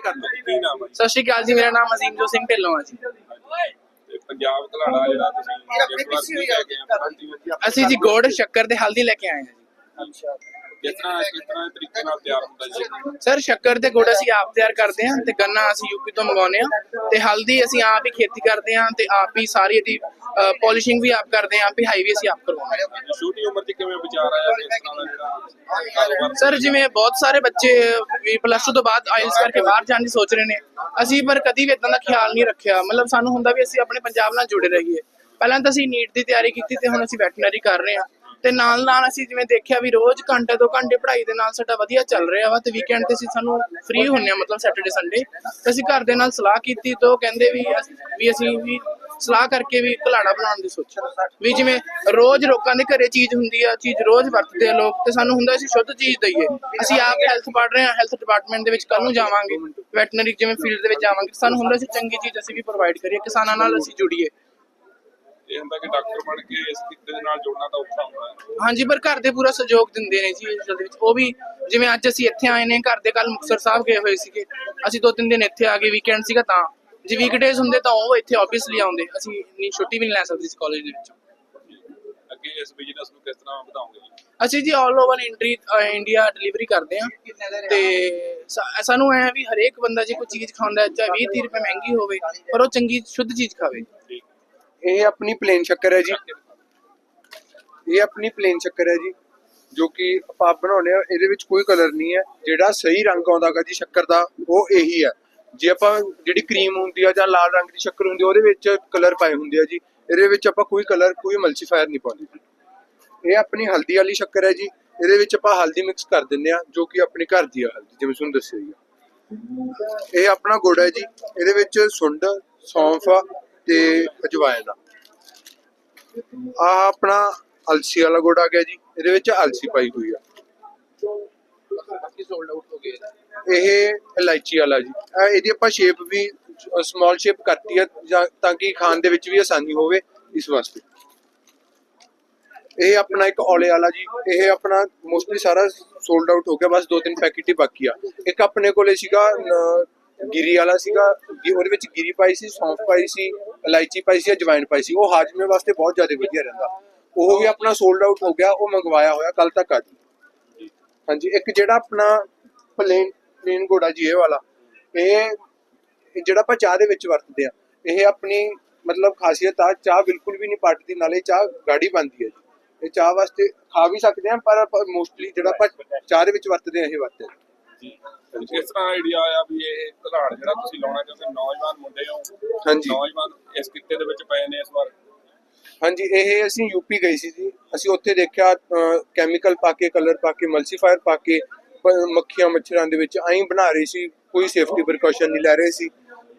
ਵੀ ਕਰ ਲਓ ਕੀ ਨਾਮ ਹੈ ਜੀ? ਸਤਿ ਸ਼੍ਰੀ ਅਕਾਲ ਜੀ ਮੇਰਾ ਨਾਮ ਅਜ਼ੀਮਜੋਤ ਸਿੰਘ ਢਿੱਲੋਂ ਹੈ ਜੀ। ਤੇ ਪੰਜਾਬ ਘਲਾੜਾ ਜਿਹੜਾ ਤੁਸੀਂ? ਅਸੀਂ ਜੀ ਗੁੜ ਸ਼ੱਕਰ ਤੇ ਹਲਦੀ ਲੈ ਕੇ ਆਏ ਹਾਂ ਜੀ। ਕਿਸ ਤਰ੍ਹਾਂ ਕਿਸ ਤਰ੍ਹਾਂ ਦੇ ਤਰੀਕੇ ਨਾਲ ਤਿਆਰ ਹੁੰਦਾ ਜੀ? ਸਰ ਸ਼ੱਕਰ ਤੇ ਗੁੜ ਅਸੀਂ ਆਪ ਤਿਆਰ ਕਰਦੇ ਹਾਂ ਤੇ ਗੰਨਾ ਅਸੀਂ ਯੂਪੀ ਤੋਂ ਮੰਗਾਉਂਦੇ ਹਾਂ ਤੇ ਹਲਦੀ ਅਸੀਂ ਆਪ ਹੀ ਖੇਤੀ ਕਰਦੇ ਹਾਂ ਤੇ ਆਪ ਹੀ ਸਾਰੀ ਇਹਦੀ ਪੋਲਿਸ਼ਿੰਗ ਵੀ ਆਪ ਕਰਦੇ ਹਾਂ ਆਪ ਹੀ ਹਾਈ ਵੀ ਅਸੀਂ ਆਪ ਕਰਵਾਉਂਦੇ ਹਾਂ। ਛੋਟੀ ਉਮਰ 'ਚ ਕਿਵੇਂ ਵਿਚਾਰ ਆਇਆ ਇਸ ਤਰ੍ਹਾਂ ਦਾ ਜਿਹੜਾ ਕਾਰੋਬਾਰ? ਸਰ ਜਿਵੇਂ ਬਹੁਤ ਸਾਰੇ ਬੱਚੇ ਵੀ ਪਲੱਸ ਟੂ ਤੋਂ ਬਾਅਦ ਆਇਲਸ ਕਰਕੇ ਬਾਹਰ ਜਾਣ ਦੀ ਸੋਚ ਰਹੇ ਨੇ। ਅਸੀਂ ਪਰ ਕਦੀ ਵੀ ਇਦਾਂ ਦਾ ਖਿਆਲ ਨਹੀਂ ਰੱਖਿਆ। ਮਤਲਬ ਸਾਨੂੰ ਹੁੰਦਾ ਵੀ ਅਸੀਂ ਆਪਣੇ ਪੰਜਾਬ ਨਾਲ ਜੁੜੇ ਰਹੀਏ। ਪਹਿਲਾਂ ਤਾਂ ਅਸੀਂ ਨੀਟ ਦੀ ਤਿਆਰੀ ਕੀਤੀ ਤੇ ਹੁਣ ਅਸੀਂ ਵੈਟਰਨਰੀ ਕਰ ਰਹੇ ਹਾਂ। ਤੇ ਨਾਲ ਨਾਲ ਅਸੀਂ ਜਿਵੇਂ ਦੇਖਿਆ ਵੀ ਰੋਜ਼ ਘੰਟੇ ਦੋ ਘੰਟੇ ਪੜ੍ਹਾਈ ਦੇ ਨਾਲ ਸਾਡਾ ਵਧੀਆ ਚੱਲ ਰਿਹਾ ਵਾ ਤੇ ਵੀਕਐਂਡ ਤੇ ਅਸੀਂ ਸਾਨੂੰ ਫ੍ਰੀ ਹੁੰਨੇ ਆ ਮਤਲਬ ਸੈਟਰਡੇ ਸੰਡੇ ਤੇ ਅਸੀਂ ਘਰ ਦੇ ਨਾਲ ਸਲਾਹ ਕੀਤੀ ਤੇ ਉਹ ਕਹਿੰਦੇ ਵੀ ਵੀ ਅਸੀਂ ਵੀ ਸਲਾਹ ਕਰਕੇ ਵੀ ਘਲਾੜਾ ਬਣਾਉਣ ਦੀ ਸੋਚੀ। ਵੀ ਜਿਵੇਂ ਰੋਜ਼ ਲੋਕਾਂ ਦੇ ਘਰੇ ਚੀਜ਼ ਹੁੰਦੀ ਆ ਚੀਜ਼ ਰੋਜ਼ ਵਰਤਦੇ ਆ ਲੋਕ ਤੇ ਸਾਨੂੰ ਹੁੰਦਾ ਅਸੀਂ ਸ਼ੁੱਧ ਚੀਜ਼ ਦਈਏ। ਅਸੀਂ ਆਪ ਹੈਲਥ ਪੜ੍ਹ ਰਹੇ ਹਾਂ ਹੈਲਥ ਡਿਪਾਰਟਮੈਂਟ ਦੇ ਵਿੱਚ ਕੱਲ ਨੂੰ ਜਾਵਾਂਗੇ। ਵੈਟਰਨਰੀ ਜਿਵੇਂ ਫੀਲਡ ਦੇ ਵਿੱਚ ਜਾਵਾਂਗੇ ਸਾਨੂੰ ਹੁੰਦਾ ਅਸੀਂ ਚੰਗੀ ਚੀਜ਼ ਅਸੀਂ ਵੀ ਪ੍ਰੋਵਾਈਡ ਕਰੀਏ ਕਿਸਾਨਾਂ ਨਾਲ ਅਸੀਂ ਜੁੜੀਏ। ਇਹ ਹੁੰਦਾ ਕਿ ਡਾਕਟਰ ਬਣ ਕੇ ਇਸ ਕਿੱਤੇ ਦੇ ਨਾਲ ਜੁੜਨਾ ਤਾਂ ਔਖਾ ਹੁੰਦਾ ਹੈ। ਹਾਂਜੀ ਪਰ ਘਰ ਦੇ ਪੂਰਾ ਸਹਿਯੋਗ ਦਿੰਦੇ ਨੇ ਜੀ ਇਸ ਦੇ ਵਿੱਚ। ਉਹ ਵੀ ਜਿਵੇਂ ਅੱਜ ਅਸੀਂ ਇੱਥੇ ਆਏ ਨੇ ਘਰ ਦੇ ਕੱਲ ਮੁਕਤਸਰ ਸਾਹਿਬ ਗਏ ਹੋਏ ਸੀਗੇ। ਅਸੀਂ ਦੋ ਤਿੰਨ ਦਿਨ ਇੱਥੇ ਆ ਗਏ ਵੀਕਐਂਡ ਸੀਗਾ ਤਾਂ। ਜੇ ਵੀਕਡੇਜ਼ ਹੁੰਦੇ ਤਾਂ ਉਹ ਇੱਥੇ ਆਬਵੀਅਸਲੀ ਆਉਂਦੇ। ਅਸੀਂ ਇੰਨੀ ਛੁੱਟੀ ਵੀ ਨਹੀਂ ਲੈ ਸਕਦੇ ਸੀ ਕਾਲਜ ਦੇ ਵਿੱਚ। ਅੱਗੇ ਇਸ ਬਿਜ਼ਨਸ ਨੂੰ ਕਿਸ ਤਰ੍ਹਾਂ ਵਧਾਉਂਗੇ ਜੀ? ਅਸੀਂ ਜੀ all over entry India delivery ਕਰਦੇ ਹਾਂ। ਤੇ ਸਾਨੂੰ ਐ ਵੀ ਹਰੇਕ ਬੰਦਾ ਜੇ ਕੋਈ ਚੀਜ਼ ਖਾਂਦਾ ਹੈ, ਚਾਹੇ 20 30 ਰੁਪਏ ਮਹਿੰਗੀ ਹੋਵੇ ਪਰ ਉਹ ਚੰਗੀ ਸ਼ੁੱਧ ਚੀਜ਼ ਖਾਵੇ। ਇਹ ਆਪਣੀ ਪਲੇਨ ਸ਼ੱਕਰ ਹੈ ਜੀ। ਇਹ ਆਪਣੀ ਪਲੇਨ ਸ਼ੱਕਰ ਹੈ ਜੀ। ਜੋ ਕਿ ਆਪਾਂ ਬਣਾਉਣੇ ਆ ਇਹਦੇ ਵਿੱਚ ਕੋਈ ਕਲਰ ਨਹੀਂ ਹੈ। ਜਿਹੜਾ ਸਹੀ ਰੰਗ ਆਉਂਦਾਗਾ ਜੀ ਸ਼ੱਕਰ ਦਾ ਉਹ ਇਹੀ ਹੈ। ਜੇ ਆਪਾਂ ਜਿਹੜੀ ਕਰੀਮ ਹੁੰਦੀ ਆ ਜਾਂ ਲਾਲ ਰੰਗ ਦੀ ਸ਼ੱਕਰ ਹੁੰਦੀ ਆ, ਉਹਦੇ ਵਿੱਚ ਕਲਰ ਪਾਏ ਹੁੰਦੇ ਆ ਜੀ। ਇਹਦੇ ਵਿੱਚ ਆਪਾਂ ਕੋਈ ਕਲਰ ਕੋਈ ਮਲਟੀਫਾਇਰ ਨਹੀਂ ਪਾਉਂਦੇ ਜੀ। ਇਹ ਆਪਣੀ ਹਲਦੀ ਵਾਲੀ ਸ਼ੱਕਰ ਹੈ ਜੀ। ਇਹਦੇ ਵਿੱਚ ਆਪਾਂ ਹਲਦੀ ਮਿਕਸ ਕਰ ਦਿੰਦੇ ਆ, ਜੋ ਕਿ ਆਪਣੇ ਘਰ ਦੀ ਆ ਹਲਦੀ, ਜਿਵੇਂ ਤੁਹਾਨੂੰ ਦੱਸਿਆ ਜੀ। ਇਹ ਆਪਣਾ ਗੁੜ ਹੈ ਜੀ। ਇਹਦੇ ਵਿੱਚ ਸੁੰਡ, ਸੌਂਫ ਤੇ ਅਜਵਾਇਣ ਆ। ਆਹ ਆਪਣਾ ਅਲਸੀ ਵਾਲਾ ਗੁੜ ਆ ਗਿਆ ਜੀ। ਇਹਦੇ ਵਿੱਚ ਅਲਸੀ ਪਾਈ ਹੋਈ ਆ। ਬਾਕੀ ਸੋਲਡ ਆਊਟ ਹੋ ਗਏ? ਇਹ ਇਲਾਇਚੀ ਵਾਲਾ ਜੀ। ਆਹ ਇਹਦੀ ਆਪਾਂ ਸ਼ੇਪ ਵੀ ਸਮਾਲ ਸ਼ੇਪ ਕਰਤੀ ਆ, ਜਾਂ- ਤਾਂ ਕਿ ਖਾਣ ਦੇ ਵਿੱਚ ਵੀ ਆਸਾਨੀ ਹੋਵੇ ਇਸ ਵਾਸਤੇ। ਇਹ ਆਪਣਾ ਇੱਕ ਔਲੇ ਵਾਲਾ ਜੀ। ਇਹ ਆਪਣਾ ਮੋਸਟਲੀ ਸਾਰਾ ਸੋਲਡ ਆਊਟ ਹੋ ਗਿਆ, ਬਸ ਦੋ ਤਿੰਨ ਪੈਕੇਟ ਹੀ ਬਾਕੀ ਆ। ਇੱਕ ਆਪਣੇ ਕੋਲੇ ਸੀਗਾ ਨ- ਗਿਰੀ ਵਾਲਾ ਸੀਗਾ। ਗਿ- ਉਹਦੇ ਵਿੱਚ ਗਿਰੀ ਪਾਈ ਸੀ, ਸੌਂਫ ਪਾਈ ਸੀ, ਇਲਾਇਚੀ ਪਾਈ ਸੀ, ਅਜਵਾਇਣ ਪਾਈ ਸੀ। ਉਹ ਹਾਜਮੇ ਵਾਸਤੇ ਬਹੁਤ ਜ਼ਿਆਦਾ ਵਧੀਆ ਰਹਿੰਦਾ। ਉਹ ਵੀ ਆਪਣਾ ਸੋਲਡ ਆਊਟ ਹੋ ਗਿਆ, ਉਹ ਮੰਗਵਾਇਆ ਹੋਇਆ ਕੱਲ ਤੱਕ ਆ ਜੀ। ਹਾਂਜੀ ਇੱਕ ਜਿਹੜਾ ਆਪਣਾ ਪਲੇਨ ਪਲੇਨ ਗੋੜਾ ਜੀ ਇਹ ਵਾਲਾ ਇਹ ਜਿਹੜਾ ਆਪਾਂ ਚਾਹ ਦੇ ਵਿੱਚ ਵਰਤਦੇ ਆ ਇਹ ਆਪਣੀ ਮਤਲਬ ਖਾਸੀਅਤ ਆ ਚਾਹ ਬਿਲਕੁਲ ਵੀ ਨਹੀਂ ਪੱਟਦੀ ਨਾਲੇ ਚਾਹ ਗਾੜੀ ਬਣਦੀ ਹੈ ਜੀ। ਇਹ ਚਾਹ ਵਾਸਤੇ ਖਾ ਵੀ ਸਕਦੇ ਆ ਪਰ ਮੋਸਟਲੀ ਜਿਹੜਾ ਆਪਾਂ ਚਾਹ ਦੇ ਵਿੱਚ ਵਰਤਦੇ ਆ ਇਹ ਵਰਤਦੇ ਆ ਕਿਸ ਤਰ੍ਹਾਂ ਆਈਡੀਆ ਆਇਆ ਵੀ ਇਹ ਘਲਾੜ ਜਿਹੜਾ ਤੁਸੀਂ ਲਾਉਣਾ ਚਾਹੁੰਦੇ ਨੌਜਵਾਨ ਮੁੰਡੇ ਹੋ ਹਾਂਜੀ। ਨੌਜਵਾਨ ਇਸ ਕਿੱਤੇ ਦੇ ਵਿੱਚ ਪਏ ਨੇ ਇਸ ਵਾਰ? ਹਾਂਜੀ ਇਹ ਅਸੀਂ ਯੂਪੀ ਗਏ ਸੀ ਜੀ। ਅਸੀਂ ਉੱਥੇ ਦੇਖਿਆ ਕੈਮੀਕਲ ਪਾ ਕੇ ਕਲਰ ਪਾ ਕੇ ਮਲਸੀਫਾਇਰ ਪਾ ਕੇ ਮੱਖੀਆਂ ਮੱਛਰਾਂ ਦੇ ਵਿੱਚ ਐਂ ਬਣਾ ਰਹੇ ਸੀ। ਕੋਈ ਸੇਫਟੀ ਪ੍ਰੀਕਾਸ਼ਨ ਨਹੀਂ ਲੈ ਰਹੇ ਸੀ।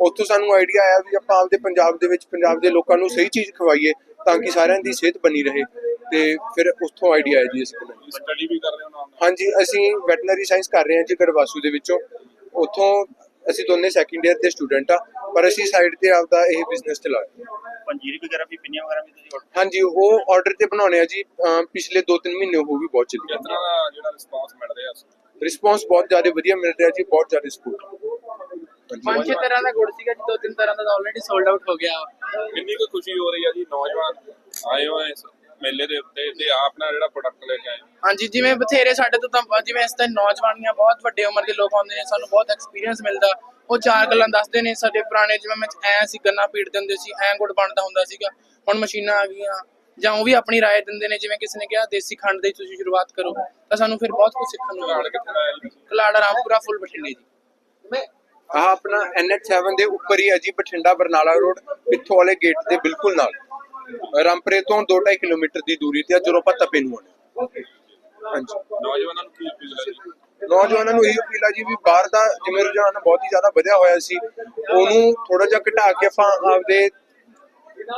ਉੱਥੋਂ ਸਾਨੂੰ ਆਈਡੀਆ ਆਇਆ ਵੀ ਆਪਾਂ ਆਪਦੇ ਪੰਜਾਬ ਦੇ ਵਿੱਚ ਪੰਜਾਬ ਦੇ ਲੋਕਾਂ ਨੂੰ ਸਹੀ ਚੀਜ਼ ਖਵਾਈਏ ਤਾਂ ਕਿ ਸਾਰਿਆਂ ਦੀ ਸਿਹਤ ਬਣੀ ਰਹੇ। ਤੇ ਫਿਰ ਉੱਥੋਂ ਆਈਡੀਆ ਆਇਆ ਜੀ ਇਸ ਕੋਲ ਸਟੱਡੀ ਵੀ ਕਰ ਰਹੇ ਹੋ। ਹਾਂਜੀ ਅਸੀਂ ਵੈਟਰਨਰੀ ਸਾਇੰਸ ਕਰ ਰਹੇ ਹਾਂ ਜੀ ਗੜਵਾਸੂ ਦੇ ਵਿੱਚੋਂ। ਉੱਥੋਂ ਅਸੀਂ ਦੋਨੇ ਸੈਕੰਡ ਇਅਰ ਦੇ ਸਟੂਡੈਂਟ ਆ। ਪਰ ਅਸੀਂ ਸਾਈਡ ਤੇ ਆਪਦਾ ਇਹ ਬਿਜ਼ਨਸ ਚਲਾ ਰਹੇ ਹਾਂ। ਪੰਜੀਰੀ ਵਗੈਰਾ ਵੀ ਪਿੰਨੀਆਂ ਵਗੈਰਾ ਵੀ ਤੁਸੀਂ ਹਾਂਜੀ ਉਹ ਆਰਡਰ ਤੇ ਬਣਾਉਣੇ ਆ ਜੀ। ਅਹ ਪਿਛਲੇ 2-3 ਮਹੀਨੇ ਹੋ ਵੀ ਬਹੁਤ ਚੱਲੀ ਕਿਸ ਤਰ੍ਹਾਂ ਦਾ ਜਿਹੜਾ ਰਿਸਪਾਂਸ ਮਿਲ ਰਿਹਾ ਉਸ ਰਿਸਪੌਂਸ ਬਹੁਤ ਜ਼ਿਆਦਾ ਵਧੀਆ ਮਿਲ ਰਿਹਾ ਜੀ ਬਹੁਤ ਜ਼ਿਆਦਾ ਸਪੋਰਟ ਪੰਜ ਛੇ ਤਰ੍ਹਾਂ ਦਾ ਗੁੜ ਸੀਗਾ ਜੀ ਦੋ ਤਿੰਨ ਤਰ੍ਹਾਂ ਦਾ ਆਲਰੇਡੀ ਸੋਲਡ ਆਊਟ ਹੋ ਗਿਆ। ਕਿੰਨੀ ਕੁ ਖੁਸ਼ੀ ਹੋ ਰਹੀ ਹੈ ਜੀ ਨੌਜਵਾਨ ਆਏ ਹੋਏ ਇਸ ਮੇਲੇ ਦੇ ਉੱਤੇ ਤੇ ਆਪ ਨਾਲ ਜਿਹੜਾ ਪ੍ਰੋਡਕਟ ਲੈ ਕੇ ਆਏ। ਹਾਂਜੀ ਜਿਵੇਂ ਬਥੇਰੇ ਸਾਡੇ ਤੋਂ ਤਾਂ ਜਿਵੇਂ ਇਸ ਤਰ੍ਹਾਂ ਨੌਜਵਾਨੀਆਂ ਬਹੁਤ ਵੱਡੇ ਉਮਰ ਦੇ ਲੋਕ ਆਉਂਦੇ ਨੇ ਸਾਨੂੰ ਬਹੁਤ ਐਕਸਪੀਰੀਅੰਸ ਮਿਲਦਾ। ਉਹ ਚਾਰ ਗੱਲਾਂ ਦੱਸਦੇ ਨੇ ਸਾਡੇ ਪੁਰਾਣੇ ਜਿਵੇਂ ਮੈਂ ਐ ਸੀ ਗੰਨਾ ਪੀੜਦੇ ਹੁੰਦੇ ਸੀ ਐ ਗੁੜ ਬਣਦਾ ਹੁੰਦਾ ਸੀਗਾ। ਹੁਣ ਮਸ਼ੀਨਾਂ ਆ ਗਈਆਂ ਜਾਂ ਉਹ ਵੀ ਆਪਣੀ ਰਾਏ ਦਿੰਦੇ ਨੇ ਜਿਵੇਂ ਕਿਸੇ ਨੇ ਕਿਹਾ ਦੇਸੀ ਖੰਡ ਦੀ ਤੁਸੀਂ ਸ਼ੁਰੂਆਤ ਕਰੋ ਤਾਂ ਸਾਨੂੰ ਫਿਰ ਬਹੁਤ ਕੁਝ ਸਿੱਖਣ ਨੂੰ ਮਿਲਦਾ ਕਲਾੜਾ ਰਾਮਪੁਰਾ ਫੁੱਲ ਬਠਿੰਡੇ ਜੀ। ਮੈਂ ਆਪਣਾ NH7 ਦੇ ਉੱਪਰ ਹੀ ਹੈ ਜੀ ਬਠਿੰਡਾ ਬਰਨਾਲਾ ਰੋਡ ਪਿੱਥੋ ਵਾਲੇ ਗੇਟ ਦੇ ਬਿਲਕੁਲ ਨਾਲ। ਰਾਮਪੁਰੇ ਤੋਂ 2.5 ਕਿਲੋਮੀਟਰ ਦੀ ਦੂਰੀ ਤੇ ਜਦੋਂ ਆਪਾਂ ਤਪੇ ਨੂੰ ਆਉਂਦੇ ਹਾਂਜੀ ਨੌਜਵਾਨਾਂ ਨੂੰ ਕੀ ਅਪੀਲ ਹੈ ਨੌਜਵਾਨਾਂ ਨੂੰ ਇਹ ਅਪੀਲ ਆ ਜੀ ਵੀ ਬਾਹਰ ਦਾ ਜਿਵੇਂ ਰੁਝਾਨ ਬਹੁਤ ਹੀ ਜ਼ਿਆਦਾ ਵਧਿਆ ਹੋਇਆ ਸੀ ਉਹਨੂੰ ਥੋੜਾ ਜਿਹਾ ਘਟਾ ਕੇ ਆਪਾਂ ਆਪਦੇ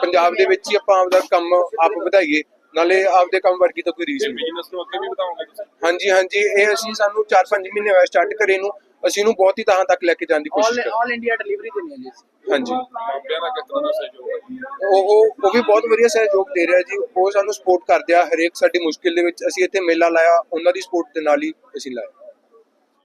ਪੰਜਾਬ ਦੇ ਵਿੱਚ ਹੀ ਆਪਾਂ ਆਪਦਾ ਕੰਮ ਆਪ ਵਧਾਈਏ ਨਾਲੇ ਆਪਦੇ ਕੰਮ ਵਰਗੀ ਤਾਂ ਕੋਈ ਰੀਸ ਨਹੀਂ। ਬਿਜ਼ਨਸ ਨੂੰ ਅੱਗੇ ਵੀ ਵਧਾਉਂਗੇ ਤੁਸੀਂ? ਹਾਂਜੀ ਹਾਂਜੀ ਇਹ ਅਸੀਂ ਸਾਨੂੰ 4-5 ਮਹੀਨੇ ਹੋਏ ਸਟਾਰਟ ਕਰੇ ਨੂੰ ਅਸੀਂ ਇਹਨੂੰ ਬਹੁਤ ਹੀ ਤਾਂ ਤੱਕ ਲੈ ਕੇ ਜਾਣ ਦੀ ਕੋਸ਼ਿਸ਼ ਆਲ ਕਰ ਆਲ ਇੰਡੀਆ ਡਿਲੀਵਰੀ ਦਿੰਦੇ ਹਾਂ ਜੀ। ਹਾਂਜੀ। ਮਾਪਿਆਂ ਦਾ ਕਿਸ ਤਰ੍ਹਾਂ ਦਾ ਸਹਿਯੋਗ ਹੈ? ਜੀ? ਉਹ ਉਹ ਉਹ ਵੀ ਬਹੁਤ ਵਧੀਆ ਸਹਿਯੋਗ ਦੇ ਰਿਹਾ ਜੀ ਉਹ ਸਾਨੂੰ ਸਪੋਰਟ ਕਰਦੇ ਆ ਹਰੇਕ ਸਾਡੀ ਮੁਸ਼ਕਿਲ ਦੇ ਵਿੱਚ ਅਸੀਂ ਇੱਥੇ ਮੇਲਾ ਲਾਇਆ ਉਹਨਾਂ ਦੀ ਸਪੋਰਟ ਦੇ ਨਾਲ ਹੀ ਅਸੀਂ ਲਾਇਆ।